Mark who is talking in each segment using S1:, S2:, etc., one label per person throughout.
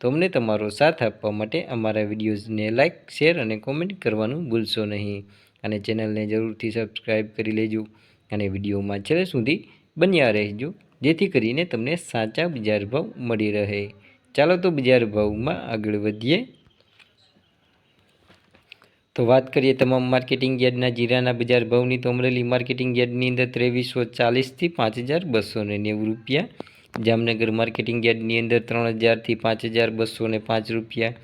S1: તો અમને તમારો સાથ આપવા માટે અમારા વિડીયોઝને લાઇક શેર અને કોમેન્ટ કરવાનું ભૂલશો નહીં. અને ચેનલને જરૂરથી સબસ્ક્રાઈબ કરી લેજો અને વિડીયોમાં છેલ્લે સુધી બન્યા રહેજો, જેથી કરીને તમને સાચા બજાર ભાવ મળી રહે. ચાલો તો બજાર ભાવમાં આગળ વધીએ. તો વાત કરીએ તમામ માર્કેટિંગ યાર્ડના જીરાના બજાર ભાવની. તો અમરેલી માર્કેટિંગ યાર્ડની અંદર ત્રેવીસો ચાલીસથી પાંચ હજાર બસો નેવું રૂપિયા જામનગર માર્કેટિંગ યાર્ડની અંદર ત્રણ હજારથી પાંચ હજાર બસો ને પાંચ રૂપિયા.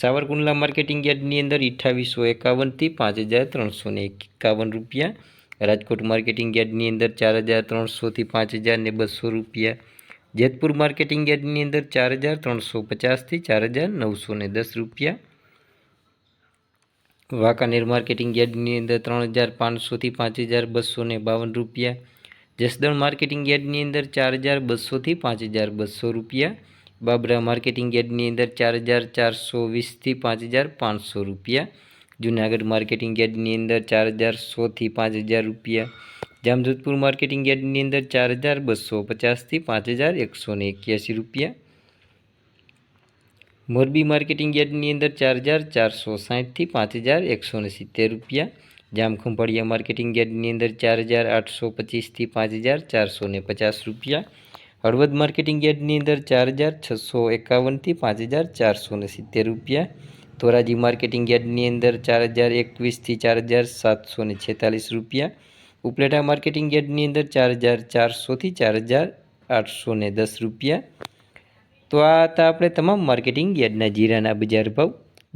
S1: સાવરકુંડલા માર્કેટિંગ યાર્ડની અંદર અઠ્ઠાવીસો એકાવનથી પાંચ હજાર ત્રણસો ને એકાવન રૂપિયા. રાજકોટ માર્કેટિંગ યાર્ડની અંદર ચાર હજાર ત્રણસોથી પાંચ હજાર ને બસો રૂપિયા. જેતપુર માર્કેટિંગ યાર્ડની અંદર ચાર હજાર ત્રણસો પચાસથી ચાર હજાર નવસો ને દસ રૂપિયા. વાંકાનેર માર્કેટિંગ યાર્ડની અંદર ત્રણ હજાર પાંચસોથી પાંચ હજાર બસો ને બાવન રૂપિયા. જસદણ માર્કેટિંગ યાર્ડની અંદર ચાર હજાર બસોથી પાંચ હજાર બસો રૂપિયા. બાબરા માર્કેટિંગ યાર્ડની અંદર ચાર હજાર ચારસો વીસથી પાંચ હજાર પાંચસો રૂપિયા. જુનાગઢ માર્કેટિંગ યાર્ડની અંદર ચાર હજાર સોથી પાંચ હજાર રૂપિયા. જામજોધપુર માર્કેટિંગ યાર્ડની અંદર ચાર હજાર બસો પચાસથી પાંચ હજાર એકસો ને એક્યાસી રૂપિયા. મોરબી માર્કેટિંગ યાર્ડની અંદર ચાર હજાર ચારસો સાઠથી પાંચ હજાર એકસો ને સિત્તેર રૂપિયા. જામખંભાળિયા માર્કેટિંગ યાર્ડની અંદર ચાર હજાર આઠસો પચીસથી પાંચ હજાર ચારસો ને પચાસ રૂપિયા. હળવદ માર્કેટિંગ યાર્ડની અંદર ચાર હજાર છસો એકાવનથી પાંચ હજાર ચારસો ને સિત્તેર રૂપિયા. ધોરાજી માર્કેટિંગ યાર્ડની અંદર ચાર હજાર એકવીસથી ચાર હજાર સાતસો ને છેતાલીસ રૂપિયા. ઉપલેટા માર્કેટિંગ યાર્ડની અંદર ચાર હજાર ચારસોથી ચાર હજાર આઠસો દસ રૂપિયા. તો આ હતા આપણે તમામ માર્કેટિંગ યાર્ડના જીરાના બજાર ભાવ.